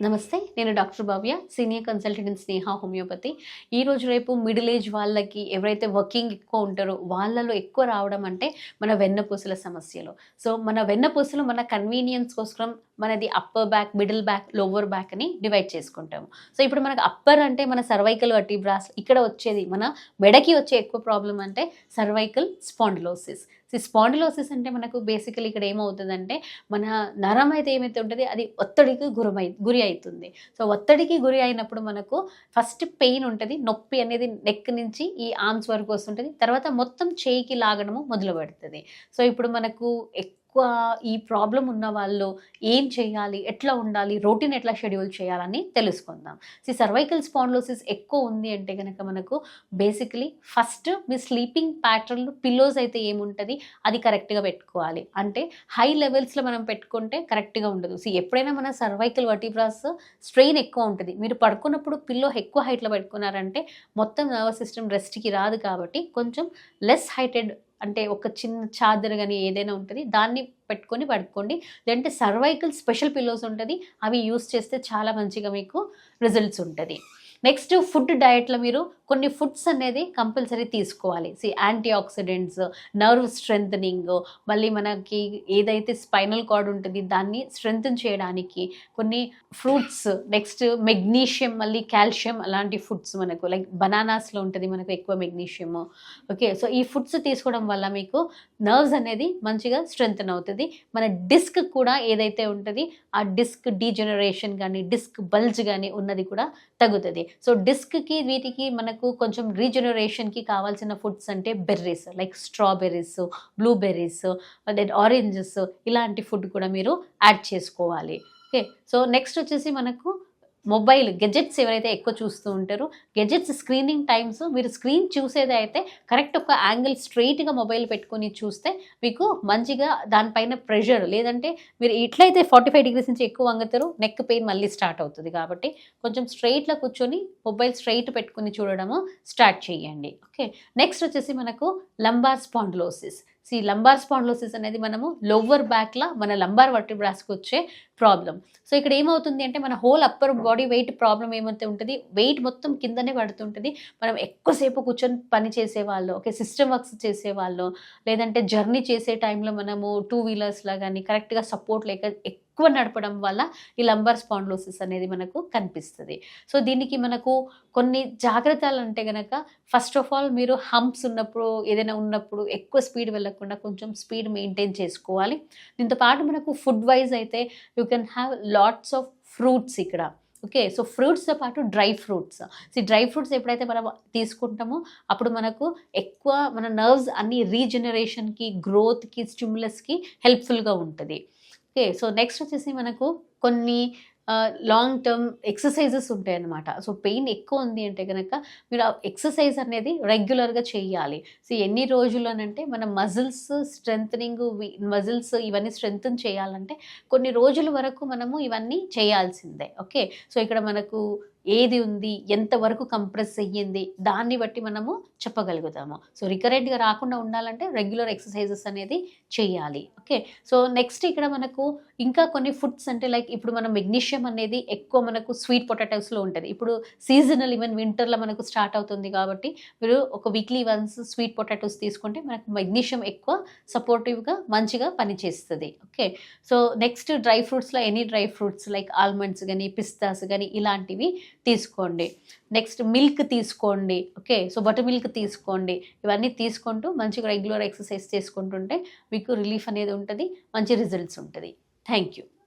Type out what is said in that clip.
నమస్తే నేను doctor Bhavya senior consultant in Sneha homeopathy. ఈ రోజు రేపు మిడిల్ ఏజ్ వాళ్ళకి ఎవరైతే వర్కింగ్ ఎక్కువ ఉంటారో వాళ్ళలో ఎక్కువ రావడం అంటే మన వెన్నపూసల సమస్యలు. సో మన వెన్నపూసలు మన కన్వీనియన్స్ కోసం మనది upper back middle back lower back అని డివైడ్ చేసుకుంటాము. సో ఇప్పుడు మనకు అప్పర్ అంటే మన సర్వైకల్ వర్టిబ్రాస్ ఇక్కడ వచ్చేది మన మెడకి వచ్చే ఎక్కువ ప్రాబ్లం అంటే సర్వైకల్ స్పాండిలోసిస్ సో స్పాండిలోసిస్ అంటే మనకు బేసికలీ ఇక్కడ ఏమవుతుందంటే మన నరం అయితే ఏమైతే ఉంటుంది అది ఒత్తిడికి గురమై గురి అవుతుంది సో ఒత్తిడికి గురి అయినప్పుడు మనకు ఫస్ట్ పెయిన్ ఉంటుంది నొప్పి అనేది నెక్ నుంచి ఈ ఆర్మ్స్ వరకు వస్తుంటుంది తర్వాత మొత్తం చేయికి లాగడము మొదలు పెడుతుంది సో ఇప్పుడు మనకు ఎక్కువ ఈ ప్రాబ్లం ఉన్న వాళ్ళు ఏం చేయాలి? ఎట్లా ఉండాలి? రొటీన్ ఎట్లా షెడ్యూల్ చేయాలని తెలుసుకుందాం. సీ సర్వైకల్ స్పాండ్లోసిస్ ఎక్కువ ఉంది అంటే కనుక మనకు బేసికలీ ఫస్ట్ మీ స్లీపింగ్ ప్యాటర్న్ పిల్లోస్ అయితే ఏముంటుంది? అది కరెక్ట్గా పెట్టుకోవాలి. అంటే హై లెవెల్స్లో మనం పెట్టుకుంటే కరెక్ట్గా ఉండదు. సీ ఎప్పుడైనా మన సర్వైకల్ వర్టిబ్రాస్ స్ట్రెయిన్ ఎక్కువ ఉంటుంది. మీరు పడుకున్నప్పుడు పిల్లో ఎక్కువ హైట్లో పెట్టుకున్నారంటే మొత్తం నర్వస్ సిస్టమ్ రెస్ట్కి రాదు కాబట్టి కొంచెం లెస్ హైటెడ్ అంటే ఒక చిన్న చాదర్ కానీ ఏదైనా ఉంటుంది దాన్ని పెట్టుకొని పడుకోండి. లేదంటే సర్వైకల్ స్పెషల్ పిల్లోస్ ఉంటుంది అవి యూస్ చేస్తే చాలా మంచిగా మీకు రిజల్ట్స్ ఉంటుంది. నెక్స్ట్ ఫుడ్ డయట్లో మీరు కొన్ని ఫుడ్స్ అనేది కంపల్సరీ తీసుకోవాలి. C antioxidants nerve strengthening మళ్ళీ మనకి ఏదైతే స్పైనల్ కార్డ్ ఉంటుంది దాన్ని స్ట్రెంగ్తన్ చేయడానికి కొన్ని ఫ్రూట్స్ నెక్స్ట్ మెగ్నీషియం మళ్ళీ కాల్షియం అలాంటి ఫుడ్స్ మనకు లైక్ బనానాస్లో ఉంటుంది మనకు ఎక్కువ మెగ్నీషియం ఓకే సో ఈ ఫుడ్స్ తీసుకోవడం వల్ల మీకు నర్వ్స్ అనేది మంచిగా స్ట్రెంగ్తన్ అవుతుంది. మన డిస్క్ కూడా ఏదైతే ఉంటుంది ఆ డిస్క్ డీజనరేషన్ కానీ డిస్క్ బల్జ్ కానీ ఉన్నది కూడా తగ్గుతుంది. సో డిస్క్కి వీటికి మనకు కొంచెం రీజనరేషన్కి కావాల్సిన ఫుడ్స్ అంటే berries like strawberries blueberries then oranges ఇలాంటి ఫుడ్ కూడా మీరు యాడ్ చేసుకోవాలి. ఓకే సో నెక్స్ట్ వచ్చేసి మనకు మొబైల్ గెజెట్స్ ఎవరైతే ఎక్కువ చూస్తూ ఉంటారో గెజెట్స్ స్క్రీనింగ్ టైమ్స్ మీరు స్క్రీన్ చూసేది అయితే కరెక్ట్ ఒక యాంగిల్ స్ట్రైట్గా మొబైల్ పెట్టుకొని చూస్తే మీకు మంచిగా దానిపైన ప్రెషర్ లేదంటే మీరు ఇట్లయితే ఫార్టీ ఫైవ్ డిగ్రీస్ నుంచి ఎక్కువ వంగుతారు నెక్ పెయిన్ మళ్ళీ స్టార్ట్ అవుతుంది. కాబట్టి కొంచెం స్ట్రైట్లో కూర్చొని మొబైల్ స్ట్రైట్ పెట్టుకుని చూడడము స్టార్ట్ చేయండి. ఓకే నెక్స్ట్ వచ్చేసి మనకు లంబార్ స్పాండ్లోసిస్ సి లంబార్ స్పాండ్లోసిస్ అనేది మనము లోవర్ బ్యాక్లా మన లంబార్ వర్టిబ్రాస్కి వచ్చే ప్రాబ్లం సో ఇక్కడ ఏమవుతుంది అంటే మన whole upper body weight problem ఏమైతే ఉంటుంది? వెయిట్ మొత్తం కిందనే పడుతుంటుంది. మనం ఎక్కువసేపు కూర్చొని పని చేసేవాళ్ళు ఓకే సిస్టమ్ వర్క్స్ చేసేవాళ్ళు లేదంటే జర్నీ చేసే టైంలో మనము టూ వీలర్స్లా కానీ కరెక్ట్గా సపోర్ట్ లేక ఎక్కువ నడపడం వల్ల ఈ లంబర్ స్పాండ్లోసిస్ అనేది మనకు కనిపిస్తుంది. సో దీనికి మనకు కొన్ని జాగ్రత్తలు అంటే కనుక ఫస్ట్ ఆఫ్ ఆల్ మీరు హంప్స్ ఉన్నప్పుడు ఏదైనా ఉన్నప్పుడు ఎక్కువ స్పీడ్ వెళ్ళకుండా కొంచెం స్పీడ్ మెయింటైన్ చేసుకోవాలి. దీంతో పాటు మనకు ఫుడ్ వైజ్ అయితే you can have lots of fruits ఇక్కడ. ఓకే సో ఫ్రూట్స్తో పాటు dry fruits so dry fruits ఎప్పుడైతే మనం తీసుకుంటామో అప్పుడు మనకు ఎక్కువ మన నర్వ్స్ అన్ని రీజనరేషన్కి గ్రోత్కి స్టిమ్యులస్కి హెల్ప్ఫుల్గా ఉంటుంది. ఓకే సో నెక్స్ట్ వచ్చేసి మనకు కొన్ని లాంగ్ టర్మ్ ఎక్సర్సైజెస్ ఉంటాయి అన్నమాట సో పెయిన్ ఎక్కువ ఉంది అంటే కనుక మీరు ఆ ఎక్సర్సైజ్ అనేది రెగ్యులర్గా చేయాలి. సో ఎన్ని రోజులు అంటే మన మజిల్స్ స్ట్రెంగ్ మజిల్స్ ఇవన్నీ స్ట్రెంగ్తన్ చేయాలంటే కొన్ని రోజుల వరకు మనము ఇవన్నీ చేయాల్సిందే. ఓకే సో ఇక్కడ మనకు ఏది ఉంది ఎంతవరకు కంప్రెస్ అయ్యింది దాన్ని బట్టి మనము చెప్పగలుగుతాము. సో రికరెంట్గా రాకుండా ఉండాలంటే రెగ్యులర్ ఎక్సర్సైజెస్ అనేది చేయాలి. ఓకే సో నెక్స్ట్ ఇక్కడ మనకు ఇంకా కొన్ని ఫుడ్స్ అంటే లైక్ ఇప్పుడు మనం మెగ్నీషియం అనేది ఎక్కువ మనకు స్వీట్ పొటాటోస్లో ఉంటుంది. ఇప్పుడు సీజనల్ ఈవెన్ వింటర్లో మనకు స్టార్ట్ అవుతుంది కాబట్టి మీరు ఒక వీక్లీ వన్స్ స్వీట్ పొటాటోస్ తీసుకుంటే మనకు మెగ్నీషియం ఎక్కువ సపోర్టివ్గా మంచిగా పనిచేస్తుంది. Okay so next dry ఫ్రూట్స్లో any dry fruits like almonds కానీ పిస్తాస్ కానీ ఇలాంటివి తీసుకోండి. నెక్స్ట్ మిల్క్ తీసుకోండి. ఓకే సో బటర్ మిల్క్ తీసుకోండి. ఇవన్నీ తీసుకుంటూ మంచిగా రెగ్యులర్ ఎక్సర్సైజ్ చేసుకుంటుంటే మీకు రిలీఫ్ అనేది ఉంటుంది మంచి రిజల్ట్స్ ఉంటుంది. Thank you